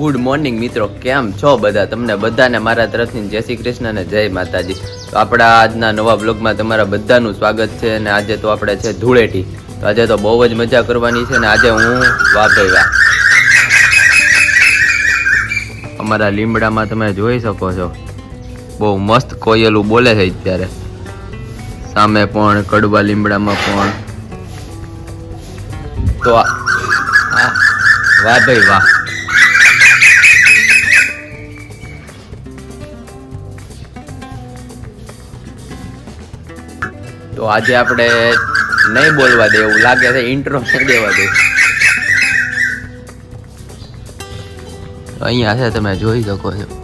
Good morning મિત્રો, કેમ છો બધા? તમને બધાને મારા તરફથી જય શ્રી કૃષ્ણ અને જય માતાજી. તો આપણા આજના નવા બ્લોગમાં તમારા બધાનું સ્વાગત છે અને આજે તો આપણે છે ધૂળેટી. તો આજે તો બહુ જ મજા કરવાની છે અને આજે હું વાહ અમારા લીમડામાં તમે જોઈ શકો છો. બહુ મસ્ત કોયલું બોલે છે અત્યારે. સામે પણ કડવા લીમડામાં પણ. તો વાહ ભાઈ વાહ તો આજે આપણે નહીં બોલવા દે એવું લાગે છે ઇન્ટ્રો નહીં દેવા દે. અહીંયા છે, તમે જોઈ શકો છો.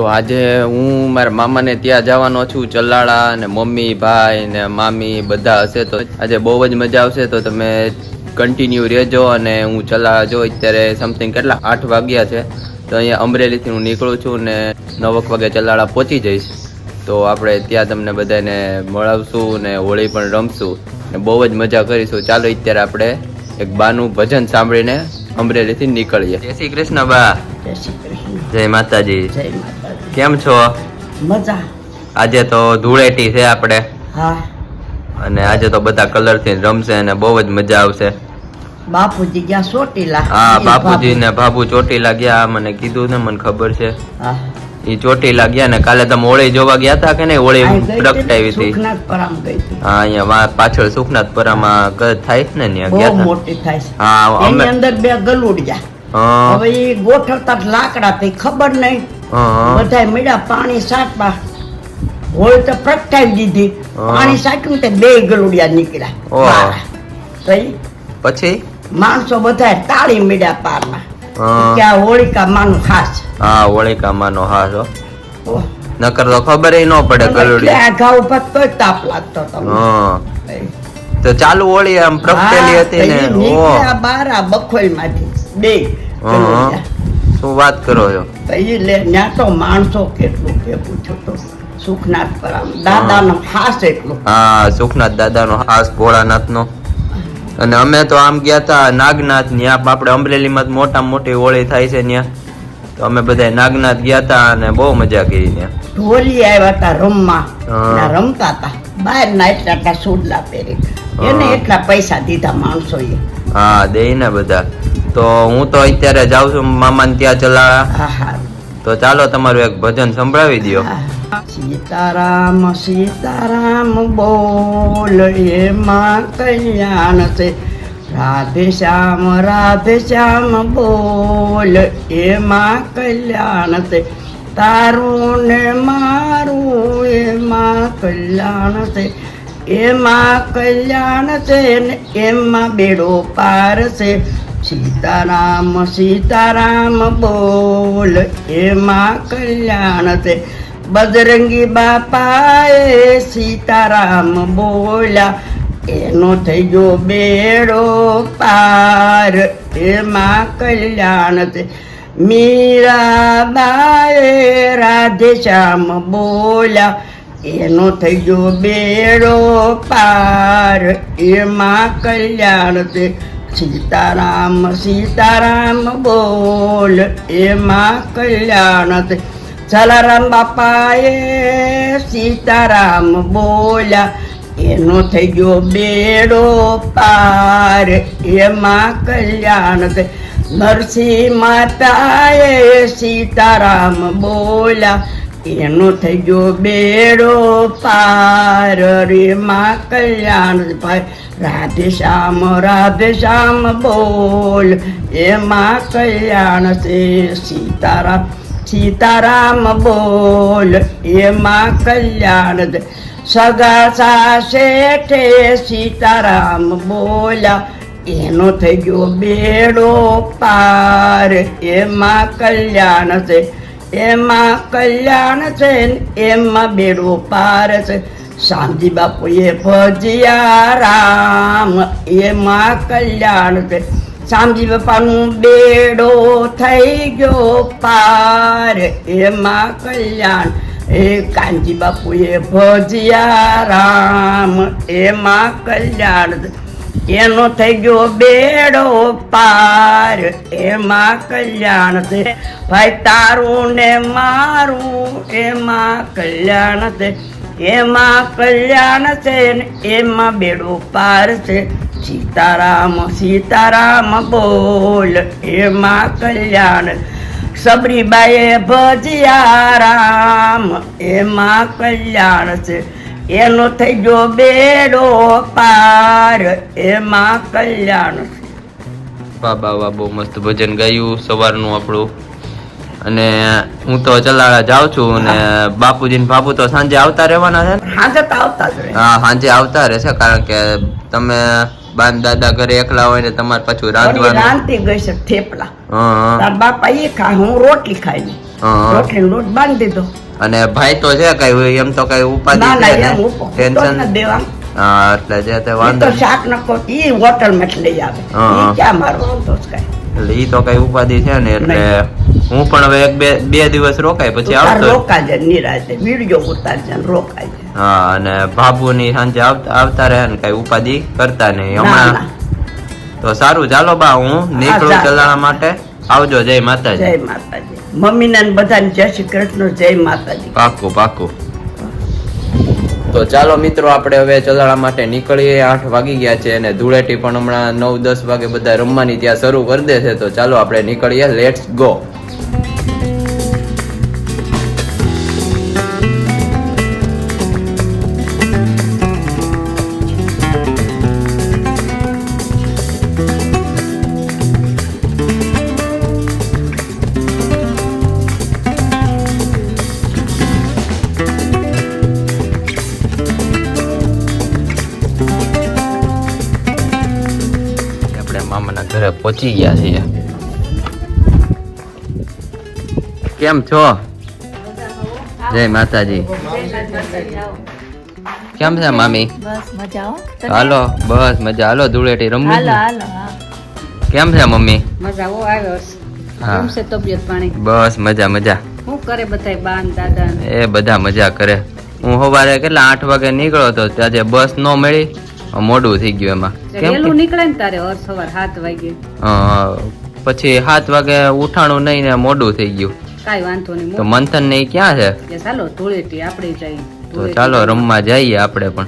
તો આજે હું મારા મામાને ત્યાં જવાનો છું ચલાળા ને મમ્મી ભાઈ ને મામી બધા હશે તો આજે બહુ જ મજા આવશે. તો તમે કન્ટિન્યુ રહેજો અને હું ચલાળા જો અત્યારે સમથિંગ કેટલા? આઠ વાગ્યા છે. તો અહીંયા અમરેલીથી હું નીકળું છું ને નવક વાગે ચલાળા પહોંચી જઈશ. તો આપણે ત્યાં તમને બધાને મળાવશું ને હોળી પણ રમશું ને બહુ જ મજા કરીશું. ચાલો અત્યારે આપણે એક બાનું ભજન સાંભળીને અમરેલીથી નીકળીએ. જય શ્રી કૃષ્ણ બા. જય શ્રી કૃષ્ણ. જય માતાજી. જય માતાજી. કેમ છો? મજા. આજે તો ધૂળેટી છે આપણે. હા. અને આજે તો બધા કલરથી રમશે અને બહુ જ મજા આવશે. બાપુજી ગયા ચોટીલા. હા બાપુજી ને ભાભુ ચોટીલા ગયા મને કીધું ને મને ખબર છે. હા. ઈ ચોટીલા ગયા ને કાલે તમે ઓળી જોવા ગયા હતા કે નહીં? ને, પ્રગટાવી હતી. હા અહીંયા પાછળ સુખનાથ પરામાં થાય ને ત્યાં ગયા હતા? મોટી થાય છે. હા અમે અંદર બે ગલુડિયા. હવે એ ગોઠવતા લાકડા થી ખબર નહીં. હા, બધાય મળ્યા પાણી સાટવા. હોળ તો પ્રગટાવી દીધી. પાણી સાટ્યું તે બે ગલુડિયા નીકળ્યા. પછી? માણસો બધા તાળી મળ્યા પારમાં. આ હોળિકા માનું ખાસ હા હોળિકામાંનો માનો ઓહ. નકર તો ખબર ન પડે કલોડી આ ઘા ઉપર તો તાપ લાગતો તમને તો ચાલુ હોળી આમ પ્રગટેલી હતી ને? ઓ બાર આ બે હા. ગલુડિયા. શું વાત કરો છો? તો ઈ લે ન્યા તો માણસો કેટલું કે પૂછો તો સુખનાથ પર દાદાનો ખાસ એટલો. હા સુખનાથ દાદાનો ખાસ ભોળાનાથનો. અને અમે તો આમ ગયા હતા નાગનાથ ત્યાં આપણે અમરેલીમાં મોટા મોટી હોળી થાય છે ત્યાં તો અમે બધા નાગનાથ ગયા હતા અને બહુ મજા કરી ત્યાં ઢોલી આવ્યા હતા રમવા. રમતા હતા બહાર ના એટલા હતા સુડલા પહેરી એને એટલા પૈસા દીધા માણસોએ. હા દે ને બધા. તો હું તો અત્યારે જાઉં છું મામાને ત્યાં હા તો ચાલો તમારું એક ભજન સંભળાવી હા. સીતારામ સીતારામ બોલ એ માં કલ્યાણ છે. રાધે શ્યામ રાધે શ્યામ બોલ એમાં કલ્યાણ છે. તારું ને મારું એમાં કલ્યાણ છે. એમાં કલ્યાણ છે ને એમાં બેડો પાર છે. સીતારામ સીતારામ બોલ, એમાં કલ્યાણ છે. બજરંગી બાપાએ સીતારામ બોલ્યા, એનો થઈ ગયો બેડો પાર, એમાં કલ્યાણ છે. મીરાબાએ રાધેશ્યામ બોલ્યા, એનો થઈ ગયો બેડો પાર, એમાં કલ્યાણ છે. સીતારામ સીતારામ બોલ, એમાં કલ્યાણ છે. જલારામ બાપાએ સીતારામ બોલ્યા, એનો થઈ ગયો બેડો પાર, એમાં કલ્યાણ છે. નરસિંહ માતાએ સીતારામ બોલ્યા એનો થઈ ગયો બેડો પાર. એમાં કલ્યાણ ભાઈ. રાધે શ્યામ રાધે શ્યામ બોલ. એમાં કલ્યાણ છે સીતારામ સીતારામ બોલ. એમાં કલ્યાણ છે સગા સાસેઠે સીતારામ બોલ્યા. એનો થઈ ગયો બેડો પાર. એમાં કલ્યાણ છે. એમાં કલ્યાણ છે એમાં બેડો પાર છે. શાંતિ બાપુએ ભજિયા રામ, એમાં કલ્યાણ છે. શામજી બાપાનું બેડો થઈ ગયો પાર, એમાં કલ્યાણ. એ કાનજી બાપુએ ભજિયા રામ, એમાં કલ્યાણ એનો થઈ ગયો બેડો પાર. એમાં કલ્યાણ છે. ભાઈ તારું ને મારું, એમાં કલ્યાણ છે. એમાં કલ્યાણ છે ને એમાં બેડો પાર છે. સીતારામ સીતારામ બોલ, એમાં કલ્યાણ. સબરીબાઈએ ભજિયા રામ, એમાં કલ્યાણ છે. એનો થઈ ગયો બેડો પાર. એમાં કલ્યાણ બાબા બા બહુ મસ્ત ભજન ગાયું સવારનું આપણું. અને હું તો ચલાડા જાઉં છું અને બાપુજી ને બાપુ તો સાંજે આવતા રહેવાના છે તો આવતા જ હા સાંજે આવતા રહેશે કારણ કે તમે બાન દાદા ઘરે એકલા હોય ને તમારે પાછું રાંધવાનું. રાંધતી ગઈ છે થેપલા હા, બાપા એ ખા હું રોટલી ખાઈ. રોટલી લોટ બાંધી દીધો અને ભાઈ તો છે કઈ એમ તો કઈ ઉપાધિ ટેન્શન દેવા હા એટલે જે તે વાંધો શાક નકો ઈ હોટલમાં લઈ આવે. ઈ ક્યાં મારો વાંધો છે એટલે ઈ તો કઈ ઉપાધિ છે ને એટલે હું પણ હવે એક બે બે દિવસ રોકાય પછી આવતો રોકાજે નિરાજે વીડિયો ઉતારજે રોકાજે હા અને બાબુ ની સાંજે આવતા રહે ને કઈ ઉપાધિ કરતા નહીં હમણાં. તો સારું ચાલો બા હું નીકળું ચાલો. ચલાણા માટે. આવજો જય માતાજી. જય માતાજી. મમ્મી ને બધાને જય શ્રી કૃષ્ણ જય માતાજી. પાકો પાકો તો ચાલો મિત્રો આપણે હવે ચલાળા માટે નીકળીએ. આઠ વાગી ગયા છે અને ધૂળેટી પણ હમણાં નવ દસ વાગે બધા રમવાની ત્યાં શરૂ કરી દે છે. તો ચાલો આપણે નીકળીએ. લેટ્સ ગો પહોંચી ગયા છીએ. કેમ છો? જય માતાજી. કેમ છે મામી? હાલો બસ મજા. હાલો ધૂળેટી રમવી કેમ છે મમ્મી? બસ મજા મજા. કરે બધા બાન દાદા એ બધા મજા કરે. હું સવારે કેટલા આઠ વાગે નીકળ્યો હતો ત્યાં બસ ન મળી? મોડું થઈ ગયું એમાં. કેમ વહેલું નીકળે ને તારે હર સવાર સાત વાગે. પછી સાત વાગે ઉઠાણું નહીં ને મોડું થઈ ગયું. કાંઈ વાંધો નહીં તો મંથન ને ક્યાં છે? ચાલો ધૂળેટી આપણે જઈએ. તો ચાલો રમવા જઈએ આપણે પણ.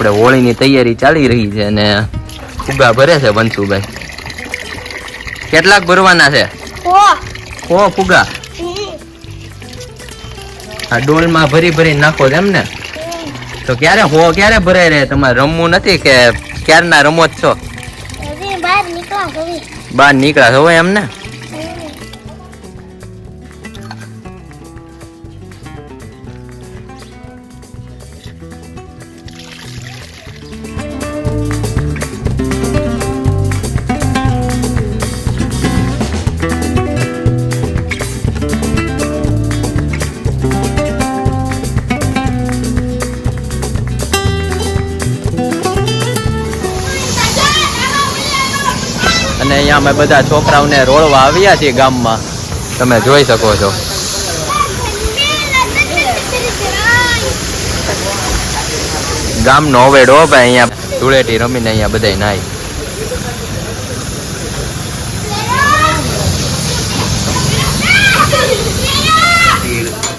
આપણે હોળીની તૈયારી ચાલી રહી છે અને ફુગા ભરે છે બંશુભાઈ કેટલાક ભરવાના છે? ઓ ફુગા આ ડોલમાં ભરી ભરી નાખો છો એમ ને તો ક્યારે હો ક્યારે ભરાય રહે? તમારે રમવું નથી કે ક્યારના રમો જ છો? બહાર નીકળો નીકળ્યા છો એમ ને? અમે બધા છોકરાઓને રોળવા આવ્યા છીએ ગામમાં. તમે જોઈ શકો છો. ગામનો અવેડો ભાઈ, અહીંયા ધૂળેટી રમીને અહીંયા બધા નાય.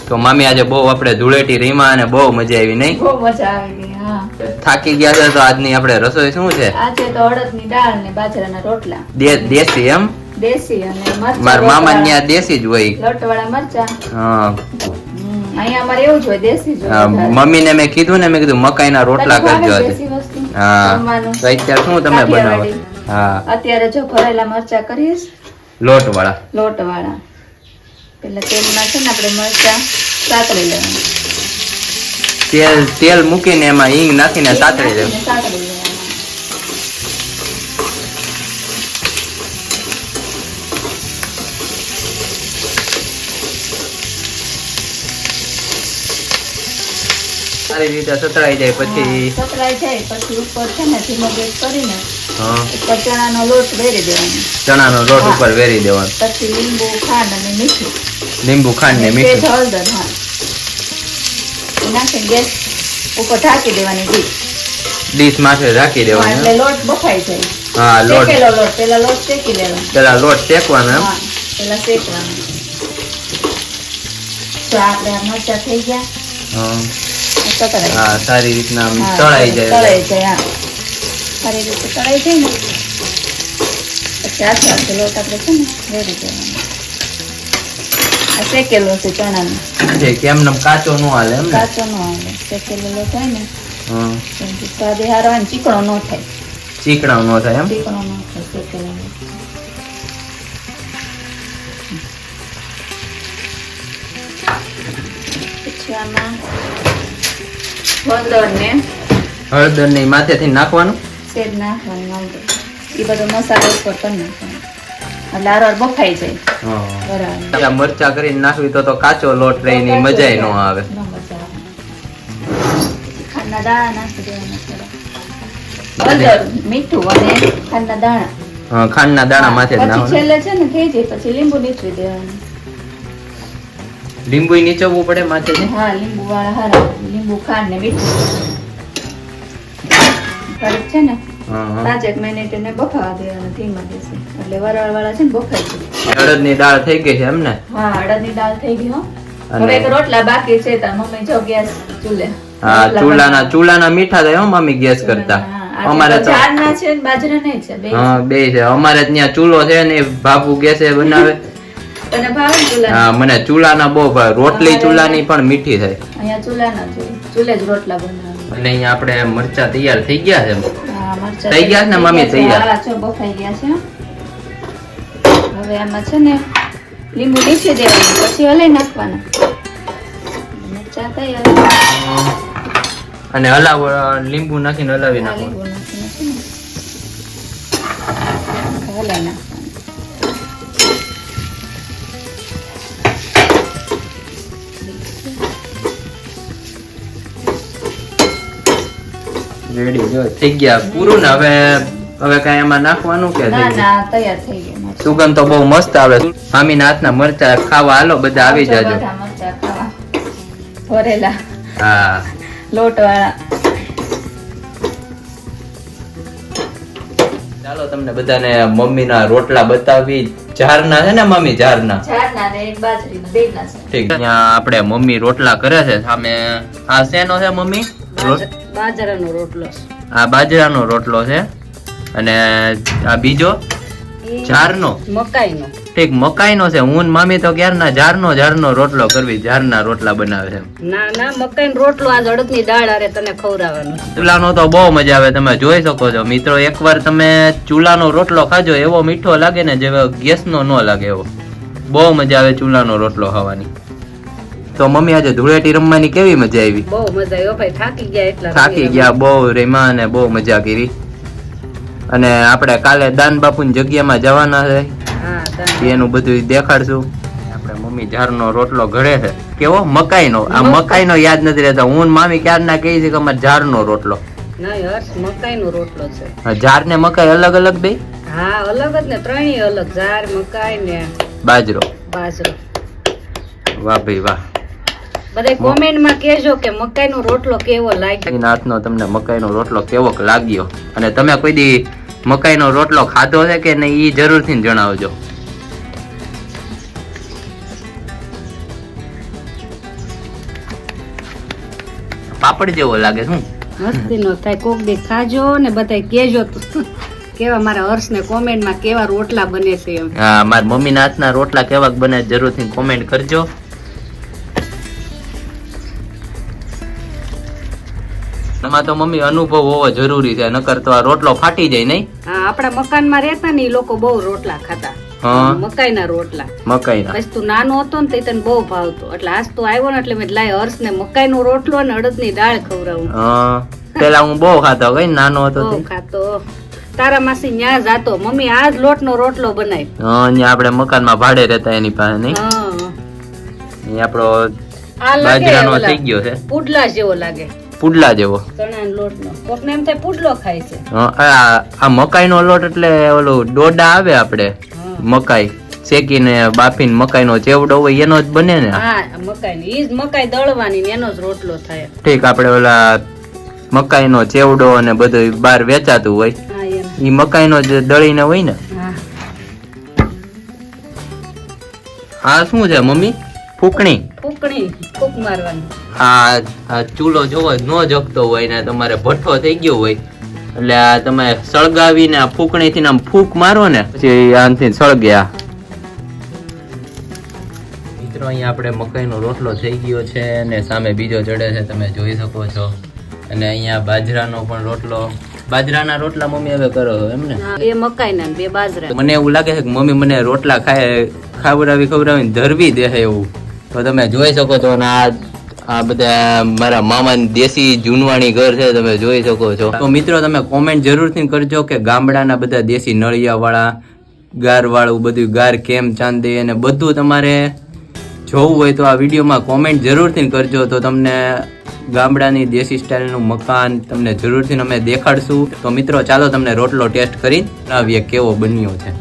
તો મામી આજે બહુ આપણે ધૂળેટી રીમા અને બહુ મજા આવી, નહીં? બહુ મજા આવી. થાકી ગયા છે તો આજની આપણે રસોઈ શું છે? આજે તો અડદની દાળ ને બાજરાના રોટલા. દેશી એમ? દેશી અને મરચાં મારા મામા ત્યાં દેશી જ હોય. લોટવાળા મરચા. હા. અહીંયા અમારે એવું જ હોય દેશી જ હોય. હા, મેં કીધું ને મેં કીધું મકાઈના રોટલા કરજો? હા. તો અત્યારે શું તમે બનાવો? હા. અત્યારે જો ભરેલા મરચા કરીશ. લોટ વાળા લોટ વાળા પેલા તેલમાં છે ને આપણે મરચા સાતળી લેવાના. તેલ તેલ મૂકીને એમાં હિંગ નાખીને સાતળી દેવું સારી રીતે સતળાઈ જાય પછી સતળાઈ જાય પછી ઉપર છે ને ધીમો ગેસ કરીને હા, ઉપર ચણાનો લોટ વેરી દેવાનો. ચણાનો લોટ ઉપર વેરી દેવાનો. પછી લીંબુ ખાંડ અને મીઠું. લીંબુ ખાંડ ને મીઠું. હળદર હા. એ નાખીને ગેસ ઉપર ઢાંકી દેવાની ડીશ. ડીશ માથે રાખી હા, એટલે લોટ બફાઈ જાય. હા લોટ. પેલો લોટ પેલા લોટ શેકી લેવાનો. પેલા લોટ શેકવાનો એમ. પેલા શેકવાનો. તો આપણે આ મરચા થઈ ગયા. હા. હા સારી રીતના તળાઈ જાય તળાઈ જાય હા. સારી રીતે તળાઈ જાય ને. પછી આખો લોટ આપણે છે ને રેડી દેવાનો આ શેકેલો છે ચણાનો છે કેમ નમ કાચો નો હાલે એમ કાચો નો હાલે શેકેલો લોટ હોય ને હા. એનાથી સ્વાદે હારો ને ચીકણો નો થાય ચીકણો નો થાય એમ ચીકણો નો થાય શેકેલો લોટ પછી આમાં હળદર ને હળદરની માથેથી નાખવાનું શેર નાખવાનું હળદર એ બધો મસાલો ઉપર પણ નાખવાનો એટલે આરવાર બફાઈ જાય. બરાબર. મરચા કરીને નાખવી તો તો કાચો લોટ મજા ન આવે. ન મજા ખાંડના દાણા હળદર મીઠું અને ખાંડના દાણા. ખાંડના દાણા માથે જ પછી નાખવાનું. છેલ્લે છે ને થઈ જાય પછી લીંબુ નીચવી દેવાનું. લીંબુ નીચવવું પડે માથે હા લીંબુ વાળા હારા. લીંબુ ખાંડ ને મીઠું. છે ને? પાંચેક મિનિટ એને બફાવા દેવાના ધીમા દેશે એટલે વરાળ વાળા છે ને બફાઈ જાય અડદની દાળ થઈ ગઈ છે એમ ને હા અડદની દાળ થઈ ગઈ હો. હવે એક રોટલા બાકી છે તાર મમ્મી જો ગેસ ચૂલે. હા ચૂલાના ચૂલાના મીઠા થાય હો મમ્મી ગેસ કરતા. અમારે તો ઝાડના છે ને બાજરાના છે બે હા બે છે. અમારે ત્યાં ચૂલો છે ને બાપુ ગેસે બનાવે. તને ભાવે ચૂલા? હા મને ચૂલાના બહુ ભાવે. રોટલી ચૂલાની પણ મીઠી થાય. અહીંયા ચૂલાના ચૂલે જ રોટલા બનાવે. અને અહીંયા આપણે મરચા તૈયાર થઈ ગયા છે. થઈ ગયા ને મમ્મી, તૈયાર? છે. જો બફાઈ ગયા છે હવે આમાં છે ને લીંબુ નીચે દેવાનું પછી હલાઈ નાખવાના. મરચાં તૈયાર અને હલાવ લીંબુ નાખીને હલાવી નાખવાનું. લીંબુ નાખીને રેડી જો થઈ ગયા. પૂરું ને હવે હવે કઈ એમાં નાખવાનું કે ના ના તૈયાર થઈ ગયું સુગંધ તો બહુ મસ્ત આવે. મામીના હાથના મરચા ખાવા હાલો બધા આવી જાજો. બધા મરચાં ખાવા. ભરેલા. હા. લોટ વાળા ચાલો તમને બધાને મમ્મીના રોટલા બતાવી. ઝારના છે ને મમ્મી ઝારના? ઝાડના ને એક બાજરીના બેયના છે. ઠીક અહીંયા આપણે મમ્મી રોટલા કરે છે. સામે આ શેનો છે મમ્મી? રોટ- બાજરાનો રોટલો આ બાજરાનો રોટલો છે. અને આ બીજો જારનો. મકાઈનો. ઠીક મકાઈનો છે. હું મામી તો ક્યારના જારનો જારનો રોટલો કરવી જારના રોટલા બનાવે છે. ના ના મકાઈનો રોટલો આ અડદની દાળ આરે તને ખવડાવવાનો. ચૂલાનો તો બહુ મજા આવે તમે જોઈ શકો છો. મિત્રો એકવાર તમે ચૂલાનો રોટલો ખાજો એવો મીઠો લાગે ને જેવો ગેસનો ન લાગે એવો. બહુ મજા આવે ચૂલાનો રોટલો ખાવાની. તો મમ્મી આજે ધૂળેટી રમવાની કેવી મજા આવી? બહુ મજા આવી. ભાઈ થાકી ગયા એટલા થાકી ગયા બહુ રેમા અને બહુ મજા કરી. અને આપણે કાલે દાન બાપુની જગ્યામાં જવાના છે. એનું બધું દેખાડશું. આપણે મમ્મી ઝારનો રોટલો ઘડે છે. કેવો? મકાઈનો. આ મકાઈનો યાદ નથી રહેતો. હું ને મામી ક્યારના કહી છે કે અમારે ઝારનો રોટલો. મકાઈનો રોટલો છે. ઝાર ને મકાઈ અલગ અલગ બે હા અલગ જ ને ત્રણેય અલગ. ઝાર મકાઈ ને બાજરો. બાજરો. વાહ ભાઈ વાહ. બધા કોમેન્ટમાં કહેજો કે મકાઈનો રોટલો કેવો લાગ્યો. એના હાથનો તમને મકાઈનો રોટલો કેવો લાગ્યો? અને તમે કોઈ દી મકાઈનો રોટલો ખાધો છે કે નહીં એ જરૂરથી જણાવજો. પાપડ જેવો લાગે શું? મસ્તી નો થાય કોક દી ખાજો ને બધા કેજો કેવા મારા હર્ષને કોમેન્ટમાં કેવા રોટલા બને છે એમ. હા મારા મમ્મીના હાથના રોટલા કેવા બને જરૂરથી કોમેન્ટ કરજો. એમાં તો મમ્મી અનુભવ હોવો જરૂરી છે. નકર તો આ રોટલો ફાટી જાય નહીં. હા આપણા મકાનમાં રહેતા ને એ લોકો બહુ રોટલા ખાતા. મકાઈના રોટલા. મકાઈના? પછી તું નાનો હતો ને તે તને બહુ ભાવતો. એટલે આજ તું આવ્યો ને એટલે મેં લાય હર્ષને મકાઈનો રોટલો અને અડદની દાળ ખવડાવું. હા. પેલા હું બહુ ખાતો કઈ નાનો હતો બહુ ખાતો. તારા માસી ન્યા જાતો. મમ્મી આજ લોટ લોટનો રોટલો બનાય. હા ન્યા આપણે મકાનમાં ભાડે રહેતા એની પાસે નહીં? હા. આપણો બાજરાનો થઈ ગયો છે. પુડલા જેવો લાગે. પુડલા જેવો. ચણાનો લોટનો. કોકને એમ થાય પુડલો ખાય છે. હા, આ આ મકાઈનો લોટ એટલે ઓલું ડોડા આવે આપણે. મકાઈ. શેકીને બાફીને મકાઈનો ચેવડો હોય એનો જ બને ને. હા મકાઈ ઈ જ મકાઈ દળવાની ને એનો જ રોટલો થાય. ઠીક આપણે ઓલા મકાઈનો ચેવડો અને બધું બહાર વેચાતું હોય. ઈ મકાઈનો જ દળીને હોય ને. હા શું છે મમ્મી? ફૂકણી? ફૂકણી ફૂક મારવાની. આ આ ચૂલો જોવો ન જગતો હોય ને તમારે ભઠ્ઠો થઈ ગયો હોય. એટલે આ તમે સળગાવીને આ ફૂકણીથી આમ ફૂક મારો ને પછી આનથી સળગ્યા. મિત્રો અહીંયા આપણે મકાઈનો રોટલો થઈ ગયો છે અને સામે બીજો ચડે છે તમે જોઈ શકો છો. અને અહીંયા બાજરાનો પણ રોટલો. બાજરાના રોટલા મમ્મી હવે કરો એમને? એમ ને બે મકાઈના બે બાજરા મને એવું લાગે છે કે મમ્મી મને રોટલા ખાય ખાવડાવી ખવડાવીને ધરવી દે એવું. તો તમે જોઈ શકો છો અને આ આ બધા મારા મામાની દેશી જૂનવાણી ઘર છે, તમે જોઈ શકો છો. તો મિત્રો, તમે કોમેન્ટ જરૂરથી કરજો કે ગામડાના બધા દેશી નળિયાવાળા ગાર વાળું બધું ગાર કેમ ચાંદે અને બધું તમારે જોવું હોય તો આ વિડીયોમાં કોમેન્ટ જરૂરથી કરજો. તો તમને ગામડાની દેશી સ્ટાઇલનું મકાન તમને જરૂરથી અમે દેખાડશું. તો મિત્રો, ચાલો તમને રોટલો ટેસ્ટ કરી જણાવીએ કેવો બન્યો છે.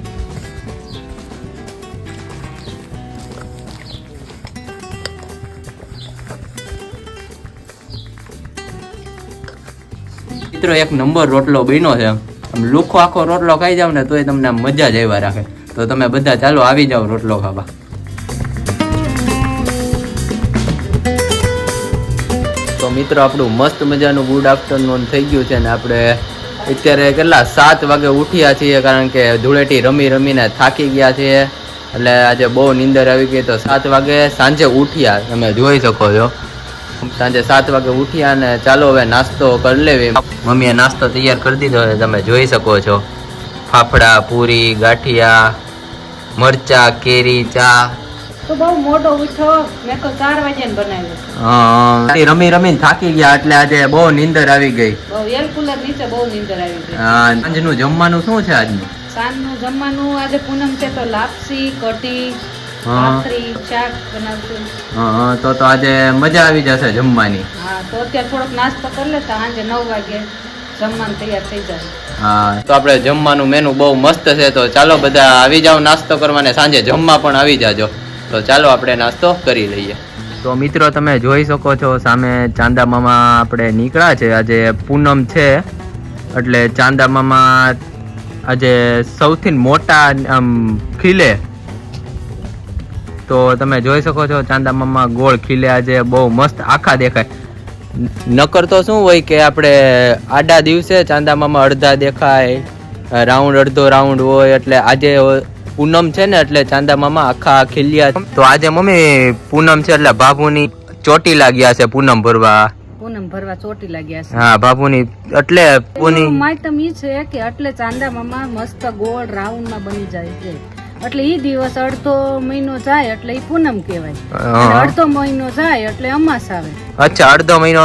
મિત્રો, એક નંબર રોટલો બન્યો છે. આમ લુખો આખો રોટલો ખાઈ જાવ ને તોય તમને મજા જ આવ્યા રાખે. તો તમે બધા ચાલો આવી જાઓ રોટલો ખાવા. તો મિત્રો, આપણું મસ્ત મજાનું ગુડ આફ્ટરનૂન થઈ ગયું છે ને આપણે અત્યારે કેટલા સાત વાગે ઉઠ્યા છીએ કારણ કે ધૂળેટી રમી રમીને થાકી ગયા છીએ. એટલે આજે બહુ નીંદર આવી ગઈ તો સાત વાગે સાંજે ઉઠ્યા, તમે જોઈ શકો છો. સાંજે સાત વાગે ઉઠ્યા અને ચાલો હવે નાસ્તો કરી લેવી. મમ્મીએ નાસ્તો તૈયાર કરી દીધો છે તમે જોઈ શકો છો. ફાફડા પૂરી ગાંઠિયા મરચા કેરી ચા. તો બહુ મોટો ઉઠો મેં તો ચાર વાગ્યા બનાવ્યો. અ, રમી રમીને થાકી ગયા એટલે આજે બહુ નીંદર આવી ગઈ. બહુ એર કુલર નીચે બહુ નીંદર આવી ગઈ. અ, સાંજનું જમવાનું શું છે આજનું? સાંજનું જમવાનું આજે પૂનમ છે તો લાપસી કઢી. ભાખરી શાક બનાવશું. તો તો આજે મજા આવી જશે જમવાની. હા તો અત્યારે થોડોક નાસ્તો કરી લેતા સાંજે નવ વાગે જમવાનું તૈયાર થઈ જાય. હા. તો આપણે જમવાનું મેનુ બહુ મસ્ત છે તો ચાલો બધા આવી જાઓ નાસ્તો કરવા ને સાંજે જમવા પણ આવી જાજો. તો ચાલો આપણે નાસ્તો કરી લઈએ. તો મિત્રો તમે જોઈ શકો છો સામે ચાંદા મામા આપણે નીકળ્યા છે. આજે પૂનમ છે એટલે ચાંદા મામા આજે સૌથી મોટા આમ ખીલે. તો તમે જોઈ શકો છો ચાંદા મામા ગોળ ખીલ્યા છે બહુ મસ્ત આખા દેખાય. નકર તો શું હોય કે આપણે આડા દિવસે ચાંદા મામા અડધા દેખાય રાઉન્ડ અડધો રાઉન્ડ હોય એટલે આજે પૂનમ છે ને એટલે ચાંદા મામા આખા ખીલ્યા તો આજે મમ્મી પૂનમ છે એટલે બાબુની ચોટી લાગ્યા છે પૂનમ ભરવા. પૂનમ ભરવા ચોટી લાગ્યા છે. હા બાપુની એટલે પૂની એનું ઈ છે કે એટલે ચાંદા મામા મસ્ત ગોળ રાઉન્ડમાં બની જાય છે. એટલે ઈ દિવસ અડધો મહિનો જાય એટલે ઈ પૂનમ કહેવાય. અડધો મહિનો જાય એટલે અમાસ આવે. અચ્છા અડધો મહિનો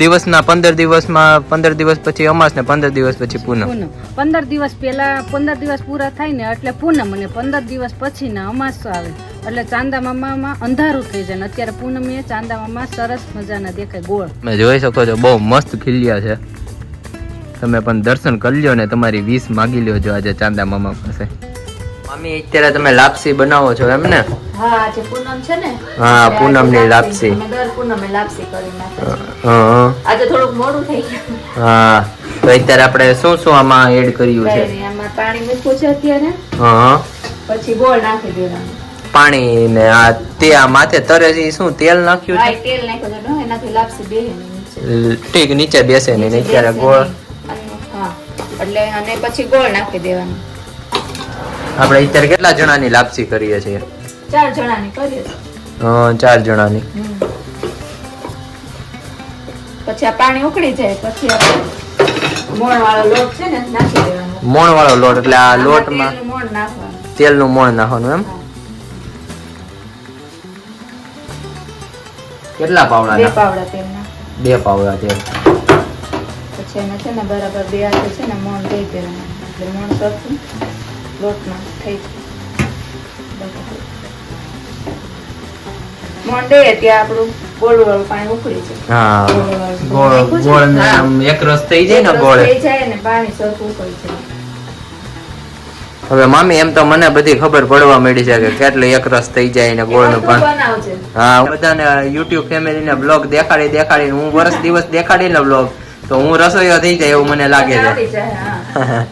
દિવસના પંદર દિવસમાં પંદર દિવસ પછી અમાસ ને પંદર દિવસ પછી પૂનમ. પૂનમ. પંદર દિવસ પહેલા પંદર દિવસ પૂરા થાય ને એટલે પૂનમ અને પંદર દિવસ પછી ના અમાસ આવે. એટલે ચાંદા મામામાં અંધારું થઈ જાય ને અત્યારે એ ચાંદા મામા સરસ મજાના દેખાય ગોળ. તમે જોઈ શકો છો બહુ મસ્ત ખીલ્યા છે. તમે પણ દર્શન કરી લ્યો ને તમારી વીસ માગી લ્યો જો આજે ચાંદા મામા પાસે. મમ્મી અત્યારે તમે લાપસી બનાવો છો એમ ને હા આજે પૂનમ છે ને. હા, પૂનમ પૂનમની લાપસી. અમે દર પૂનમે લાપસી કરી નાખે આજે થોડુંક મોડું થઈ ગયું. હા તો અત્યારે આપણે શું શું આમાં એડ કર્યું છે? આમાં પાણી મૂક્યું છે અત્યારે. હા પછી ગોળ નાખી દેવાનું. પાણી ને આ તે આ માથે તરે છે શું તેલ નાખ્યું છે? તેલ નાખ્યું છે એનાથી લાપસી બેહે. ઠીક નીચે બેસે નહીં ને અત્યારે ગોળ. હા એટલે અને પછી ગોળ નાખી દેવાનું. આપણે અત્યારે કેટલા જણાની લાપસી કરીએ છીએ? ચાર જણાની કરીએ. ચાર જણાની. પછી આ પાણી ઉકળી જાય પછી મોણ વાળો લોટ છે ને નાખી દેવાનો. મોણ વાળો લોટ એટલે આ લોટમાં તેલનું મોણ નાખવાનું. મોણ નાખવાનું એમ? કેટલા પાવડા બે પાવડા તેલ બે પાવડા તેલ. પછી એને છે ને બરાબર બે હાથે છે ને મોણ દઈ દેવાનું. મોણ સરખું લોટમાં થઈ જાય ત્યાં આપણું ગોળ પાણી ઉકળી જાય હા ગોળ ગોળ ગોળ ને આમ એક રસ થઈ જાય ને ગોળ. થઈ જાય ને પાણી સરખું ઉકળી જાય હવે મામી એમ તો મને બધી ખબર પડવા મળી છે કે કેટલી એકરસ થઈ જાય ને ગોળનું પણ. હા બધાને યુટ્યુબ ફેમિલી ને બ્લોગ દેખાડી દેખાડી હું વર્ષ દિવસ દેખાડી ને બ્લોગ તો હું રસોઈયો થઈ જાય એવું મને લાગે છે આવડી જાય હા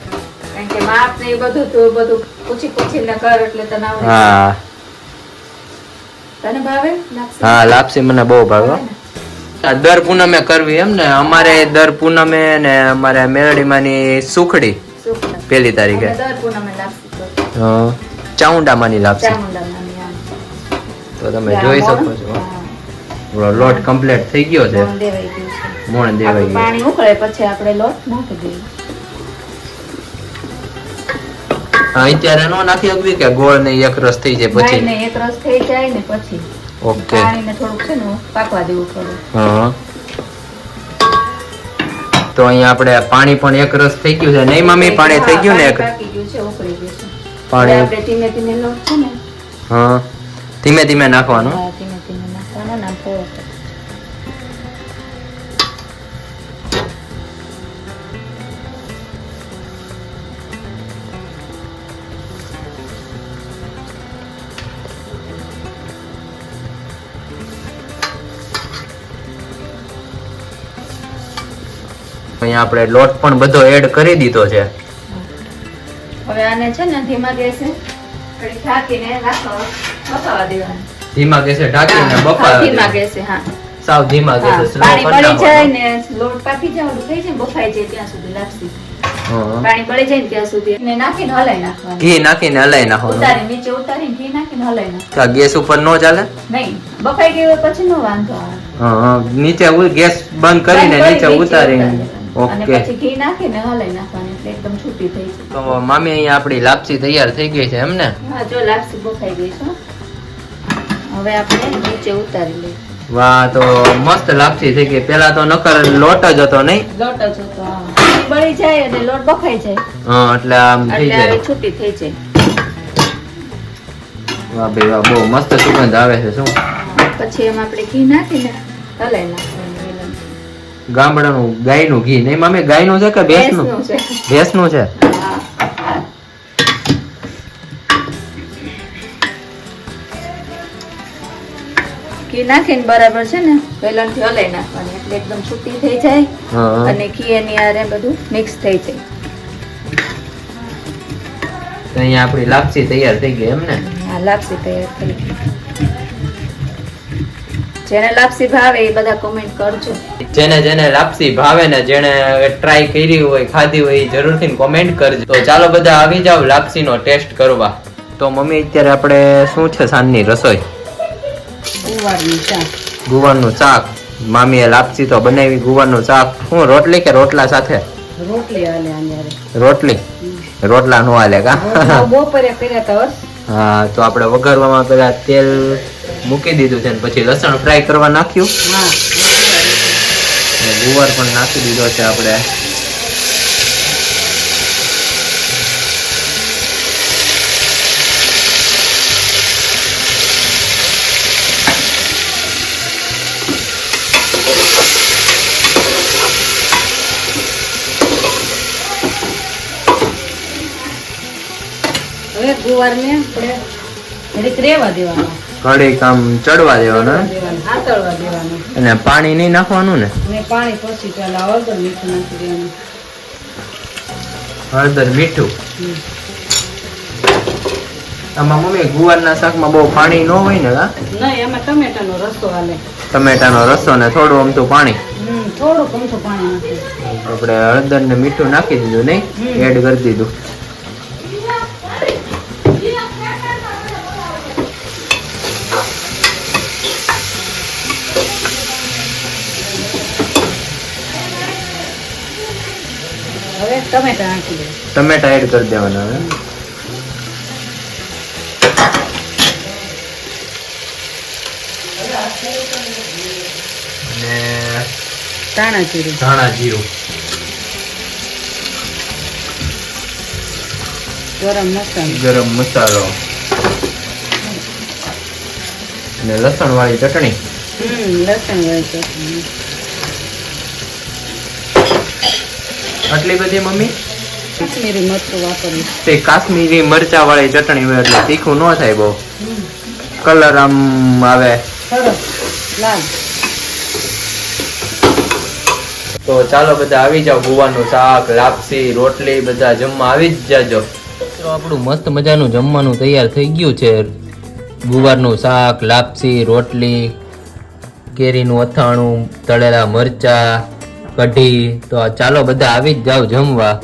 કારણ કે માપ ને બધું તું બધું પૂછી પૂછીને કર એટલે તને આવડે હા. તને ભાવે? હા લાપસી મને બહુ ભાવે. દર પૂનમે કરવી એમ ને અમારે દર પૂનમે ને અમારે મેલડીમાંની સુખડી સુખ પહેલી તારીખે. દર પૂનમે લાપસી હા. ચાઉંડામાંની લાપસી. તો તમે જોઈ શકો છો. લોટ કમ્પ્લીટ થઈ ગયો છે. મોણ દેવાઈ ગયું પાણી ઉકળે પછી આપણે લોટ નાખી દઈએ. અત્યારે નો નાખી શકવી કે ગોળ ને એક રસ થઈ જાય પછી? ને એક રસ થઈ જાય ને પછી. ઓકે. પાણીને થોડુંક છે ને પાકવા દેવું થોડું હા. તો અહીંયા આપણે પાણી પણ એક રસ થઈ ગયું છે. નહીં મમ્મી પાણી થઈ ગયું ને એક? પાણી આપણે ધીમે ધીમે લોટ છે ને હા. ધીમે ધીમે નાખવાનું? ધીમે ધીમે નાખવાનું ને અહીંયા આપણે લોટ પણ બધો એડ કરી દીધો છે. હવે આને છે ને ધીમા ગેસે ઢાંકીને બફાવા દેવાનું. ધીમા ગેસે ઢાંકીને બફાવા ધીમા ગેસે હા. સાવ ધીમા ગેસે સ્લો પાણી પડી જાય ને લોટ પાકી જાય થઈ જાય બફાઈ જાય ત્યાં સુધી લાપસી. પાણી બળી જાય ત્યાં સુધી. એને નાખીને હલાઈ નાખવાનું. ઘી નાખીને હલાઈ નાખવાનું. ઉતારી નીચે ઉતારીને ઘી નાખીને હલાઈ નાખવાનું. ગેસ ઉપર નો ચાલે? નહીં બફાઈ ગયું પછી નો વાંધો આવે. હા, હા. નીચે ગેસ બંધ કરીને નીચે ઉતારીને. અને પછી ઘી નાખીને હલાઈ નાખવાની એટલે એકદમ છૂટી થઈ છે તો મામી અહીંયા આપણી લાપસી તૈયાર થઈ ગઈ છે એમ ને હા જો લાપસી બફાઈ ગઈ છે. હવે આપણે નીચે ઉતારી લઈએ. વાહ તો મસ્ત લાપસી થઈ ગઈ. પેલા તો નકર લોટ જ હતો નહીં? લોટ જ હતો બળી જાય અને લોટ બફાઈ જાય. હા એટલે આમ થઈ જાય. છૂટી થઈ જાય. વાહ ભાઈ વાહ બહુ મસ્ત સુગંધ આવે છે શું? પછી એમાં આપણે ઘી નાખીને હલાઈ વેલણ. ગામડાનું ગાયનું ઘી નહીં મામી ગાયનું છે કે ભેંસનું? ભેંસનું છે. ઘી નાખીને બરાબર છે ને વેલણ હલાઈ નાખવાની એટલે એકદમ છૂટી થઈ જાય અને ઘી એની હારે બધું મિક્સ થઈ જાય. તો અહીંયા આપણી લાપસી તૈયાર થઈ ગઈ એમ ને? હા લાપસી તૈયાર થઈ ગઈ. જેને લાપસી ભાવે એ બધા કોમેન્ટ કરજો. જેને જેને લાપસી ભાવે ને જેને ટ્રાય કરી હોય ખાધી હોય એ જરૂરથી કોમેન્ટ કરજો. તો ચાલો બધા આવી જાવ લાપસીનો ટેસ્ટ કરવા. તો મમ્મી અત્યારે આપણે શું છે સાંજની રસોઈ? ગુવારની શાક. મામીએ લાપસી તો બનાવી ગુવારનું શાક. શું રોટલી કે રોટલા સાથે? રોટલી રોટલી? રોટલા નો હાલે કા? બપોરે કર્યા હતા હા. તો આપણે વઘારવામાં પેલા તેલ મૂકી દીધું છે પછી લસણ ફ્રાય કરવા નાખ્યું? અને ગુવાર પણ નાખી દીધો છે આપણે. હવે ગુવારને આપણે ઘડીક રેવા દેવાનો. ઘડીક કામ ચડવા દેવાનું. દેવાનું. અને પાણી નહીં નાખવાનું ને? ને પાણી પછી પેલા હળદર મીઠું નાખી દેવાનું. હળદર મીઠું? આમાં મમ્મી ગુવારના શાકમાં બહુ પાણી ન હોય ને હા? નહીં એમાં ટમેટાનો રસો હાલે. ટમેટાનો રસો ને થોડું અમથું પાણી? થોડુંક અમથું પાણી નાખી. આપણે હળદર ને મીઠું નાખી દીધું નહીં? એડ કરી દીધું હવે ટમેટા નાખી દે. ટમેટા એડ કરી દેવાના હવે. ધાણા જીરું. ધાણા જીરું. ગરમ મસાલો. ગરમ મસાલો. ને લસણ વાળી ચટણી. હમ લસણ વાળી ચટણી. આટલી બધી મમ્મી? કાશ્મીરી મરચું વાપર્યું તે કાશ્મીરી મરચા વાળી ચટણી હોય એટલે તીખું ન થાય બહુ. કલર આમ આવે. લાલ. તો ચાલો બધા આવી જાઓ ગોવાનું શાક લાપસી રોટલી બધા જમવા આવી જ જાજો. તો આપણું મસ્ત મજાનું જમવાનું તૈયાર થઈ ગયું છે. ગુવારનું શાક લાપસી રોટલી કેરીનું અથાણું તળેલા મરચા કઢી તો ચાલો બધા આવી જ જાઓ જમવા.